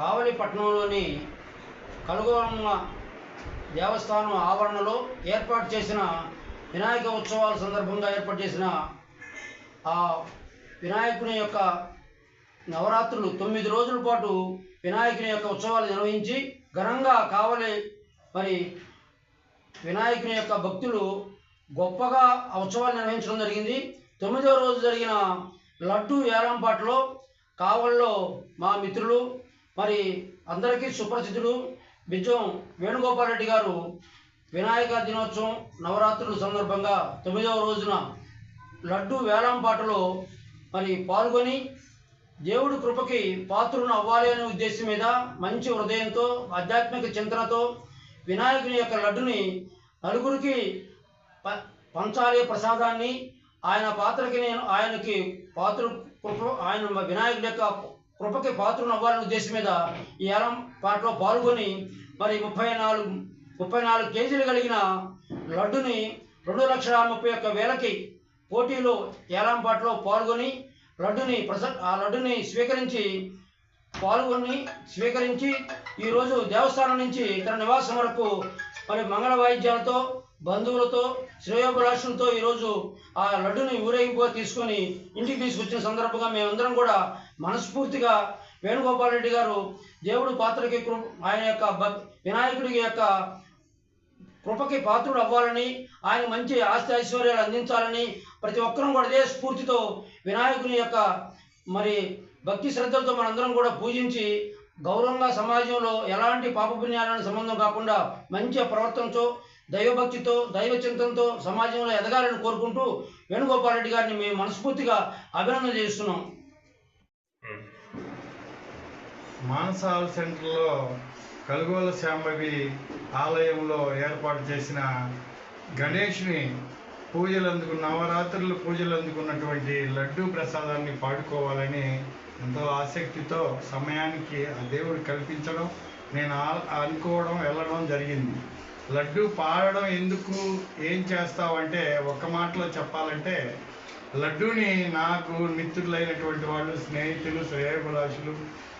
కావలి పట్టణంలోని కలుగోరమ్మ దేవస్థానం ఆవరణలో ఏర్పాటు చేసిన వినాయక ఉత్సవాల సందర్భంగా ఏర్పాటు చేసిన ఆ వినాయకుని యొక్క నవరాత్రులు తొమ్మిది రోజుల పాటు వినాయకుని యొక్క ఉత్సవాలు నిర్వహించి ఘనంగా కావలి మరి వినాయకుని యొక్క భక్తులు గొప్పగా ఆ ఉత్సవాలు నిర్వహించడం జరిగింది. తొమ్మిదవ రోజు జరిగిన లడ్డు ఏలంపాట్లో కావల్లో మా మిత్రులు మరి అందరికీ సుప్రసిద్ధుడు బిజ్జం వేణుగోపాల్ రెడ్డి గారు వినాయక దినోత్సవం నవరాత్రుల సందర్భంగా తొమ్మిదవ రోజున లడ్డు వేలంపాటలో మరి పాల్గొని దేవుడి కృపకి పాత్రను అవ్వాలి అనే ఉద్దేశం మీద మంచి హృదయంతో ఆధ్యాత్మిక చింతనతో వినాయకుని యొక్క లడ్డుని నలుగురికి ప- పంచాలి ప్రసాదాన్ని. ఆయన పాత్రకి నేను ఆయనకి పాత్ర కృప ఆయన వినాయకుడి యొక్క కృపకి పాత్రను అవ్వాలనే ఉద్దేశం మీద ఈ ఏలం పాటలో పాల్గొని మరి ముప్పై నాలుగు ముప్పై నాలుగు కేజీలు కలిగిన లడ్డుని రెండు లక్షల ముప్పై ఒక్క వేలకి పోటీలో ఏలంపాటలో పాల్గొని లడ్డుని ప్రస ఆ లడ్డుని స్వీకరించి పాల్గొని స్వీకరించి ఈరోజు దేవస్థానం నుంచి తన నివాసం వరకు మరి మంగళ వాయిద్యాలతో బంధువులతో శ్రేయోభిలాషులతో ఈరోజు ఆ లడ్డుని ఊరేగింపుగా తీసుకొని ఇంటికి తీసుకొచ్చిన సందర్భంగా మేమందరం కూడా మనస్ఫూర్తిగా వేణుగోపాల్ రెడ్డి గారు దేవుడు పాత్రకి కృ- ఆయన యొక్క వినాయకుడి యొక్క కృపకి పాత్రుడు అవ్వాలని ఆయన మంచి ఆస్తి ఐశ్వర్యాలు అందించాలని ప్రతి ఒక్కరం కూడా అదే స్ఫూర్తితో వినాయకుని యొక్క మరి భక్తి శ్రద్ధలతో మనందరం కూడా పూజించి గౌరవంగా సమాజంలో ఎలాంటి పాపపుణ్యాలను సంబంధం కాకుండా మంచి ప్రవర్తనతో దైవభక్తితో దైవ చింతనతో సమాజంలో ఎదగాలని కోరుకుంటూ వేణుగోపాల్ రెడ్డి గారిని మేము మనస్ఫూర్తిగా అభినందన చేస్తున్నాం. మానసాల సెంటర్లో కలుగోల శాంబవి ఆలయంలో ఏర్పాటు చేసిన గణేష్ని పూజలు అందుకున్న నవరాత్రులు పూజలు అందుకున్నటువంటి లడ్డూ ప్రసాదాన్ని పాడుకోవాలని ఎంతో ఆసక్తితో సమయానికి ఆ దేవుడు కల్పించడం నేను ఆ- అనుకోవడం వెళ్ళడం జరిగింది. లడ్డూ పాడడం ఎందుకు ఏం చేస్తావంటే ఒక మాటలో చెప్పాలంటే లడ్డూని నాకు మిత్రులైనటువంటి వాళ్ళు స్నేహితులు శ్రేయభిలాషులు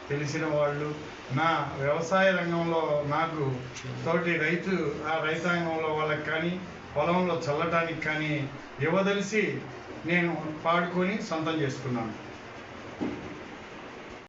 తెలిసిన వాళ్ళు నా వ్యవసాయ రంగంలో నాకు తోటి రైతు ఆ రైతాంగంలో వాళ్ళకి కానీ పొలంలో చల్లటానికి కానీ ఇవ్వదలిసి నేను పాడుకొని సొంతం చేసుకున్నాను.